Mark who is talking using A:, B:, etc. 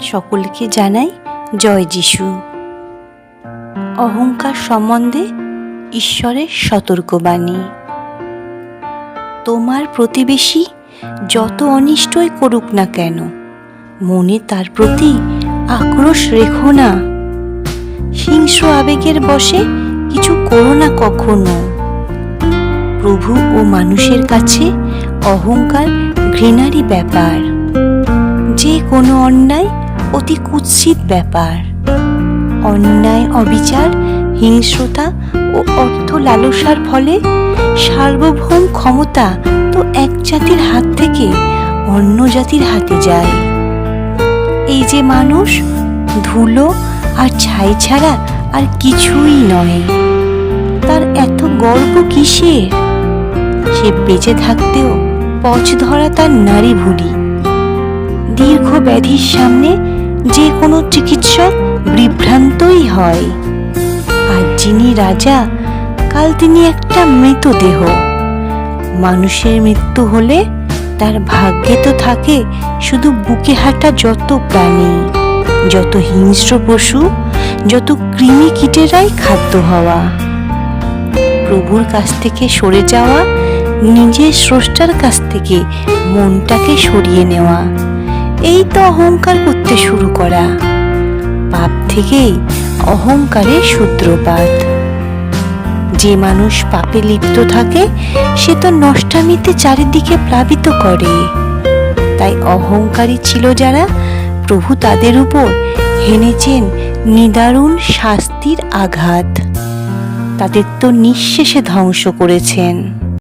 A: সকলকে জানাই জয় যিশু। অহংকার সম্বন্ধে ঈশ্বরের সতর্কবাণী। তোমার প্রতিবেশী যত অনিষ্টই করুক না কেন, মনে তার প্রতি আক্রোশ রেখো না। হিংস্র আবেগের বশে কিছু করো না কখনো। প্রভু ও মানুষের কাছে অহংকার ঘৃণারই ব্যাপার। যে কোনো অন্যায় অতি কুৎসিত ব্যাপার। অন্যায়, অবিচার, হিংস্রতা ও অর্থ লালসার ফলে সার্বভৌম ক্ষমতা তো এক জাতির হাত থেকে অন্য জাতির হাতে যায়। এই যে মানুষ ধুলো আর ছাই ছাড়া আর কিছুই নয়। তার এত গর্ব কিসের সে বেঁচে থাকতেও পচ ধরা তার নারী ভুলি। দীর্ঘ ব্যাধির সামনে যে কোনো চিকিৎসক বিভ্রান্তই হয়। আর যিনি রাজা, কাল তিনি একটা মৃতদেহ। মানুষের মৃত্যু হলে তার ভাগ্যে তো থাকে শুধু বুকে হাঁটা যত প্রাণী, যত হিংস্র পশু, যত কৃমি কীটেরাই খাদ্য হওয়া। প্রভুর কাছ থেকে সরে যাওয়া, নিজের স্রষ্টার কাছ থেকে মনটাকে সরিয়ে নেওয়া। এই তো অহংকার করতে শুরু করা। পাপ থেকেই অহংকারের সূত্রপাত। যে মানুষ পাপে লিপ্ত থাকে, সে তো নষ্টামিতে চারিদিকে প্লাবিত করে। তাই অহংকারী ছিল যারা, প্রভু তাদের উপর হেনেছেন নিদারুণ শাস্তির আঘাত। তাদের তো নিঃশেষে ধ্বংস করেছেন।